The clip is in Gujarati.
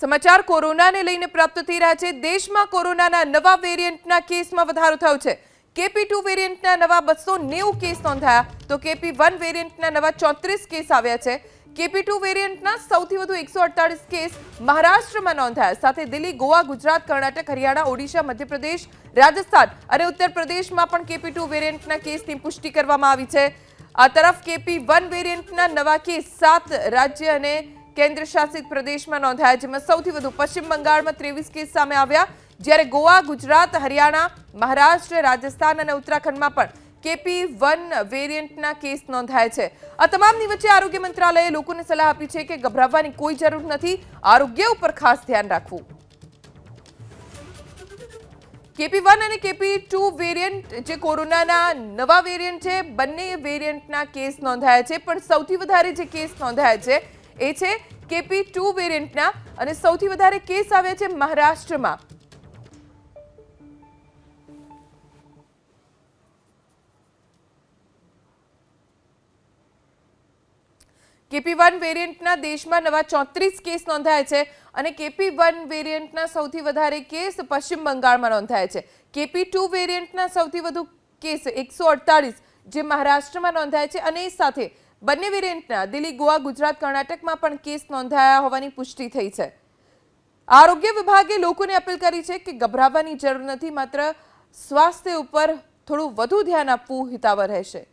સમાચાર કોરોનાને લઈને પ્રાપ્ત થઈ રહ્યા છે. દેશમાં કોરોનાના નવા વેરિયન્ટના કેસમાં વધારો થયો છે. કેપી ટુ વેરિયન્ટના નવા બસો નેવું કેસ નોંધાયા. તો કેપી વન વેરિયન્ટના નવા ચોત્રીસ કેસ આવ્યા છે. કેપી ટુ વેરિયન્ટના સૌથી વધુ એકસો અડતાલીસ કેસ મહારાષ્ટ્રમાં નોંધાયા. સાથે દિલ્હી, ગોવા, ગુજરાત, કર્ણાટક, હરિયાણા, ઓડિશા, મધ્યપ્રદેશ, રાજસ્થાન અને ઉત્તર પ્રદેશમાં પણ કેપી ટુ વેરિયન્ટના કેસની પુષ્ટિ કરવામાં આવી છે. આ તરફ કેપી વન વેરિયન્ટના નવા કેસ સાત રાજ્ય અને કેન્દ્ર શાસિત પ્રદેશમાં નોંધાયા, જેમાં સૌથી વધુ પશ્ચિમ બંગાળમાં ત્રેવીસ કેસ સામે આવ્યા. જ્યારે ગોવા, ગુજરાત, હરિયાણા, મહારાષ્ટ્ર, રાજસ્થાન અને ઉત્તરાખંડમાં પણ કેપી વન વેરિયન્ટના કેસ નોંધાયા છે. આ તમામની વચ્ચે આરોગ્ય મંત્રાલયે લોકોને સલાહ આપી છે કે ગભરાવવાની કોઈ જરૂર નથી. આરોગ્ય ઉપર ખાસ ધ્યાન રાખવું. કેપી વન અને કેપી ટુ વેરિયન્ટ જે કોરોનાના નવા વેરિયન્ટ છે, બંને વેરિયન્ટના કેસ નોંધાયા છે. પણ સૌથી વધારે જે કેસ નોંધાયા છે એ છે કેપી ટુ વેરિયન્ટના અને સૌથી વધારે કેસ આવ્યા છે મહારાષ્ટ્રમાં. કેપી વન વેરિયન્ટના દેશમાં નવા ચોત્રીસ કેસ નોંધાયા છે અને કેપી વન વેરિયન્ટના સૌથી વધારે કેસ પશ્ચિમ બંગાળમાં નોંધાયા છે. કેપી ટુ વેરિયન્ટના સૌથી વધુ કેસ એકસો અડતાલીસ જે મહારાષ્ટ્રમાં નોંધાયા છે અને એ સાથે બંને વેરિયન્ટના દિલ્હી, ગોવા, ગુજરાત, કર્ણાટકમાં પણ કેસ નોંધાયા હોવાની પુષ્ટિ થઈ છે. આરોગ્ય વિભાગે લોકોને અપીલ કરી છે કે ગભરાવાની જરૂર નથી, માત્ર સ્વાસ્થ્ય ઉપર થોડું વધુ ધ્યાન આપવું હિતાવહ રહેશે.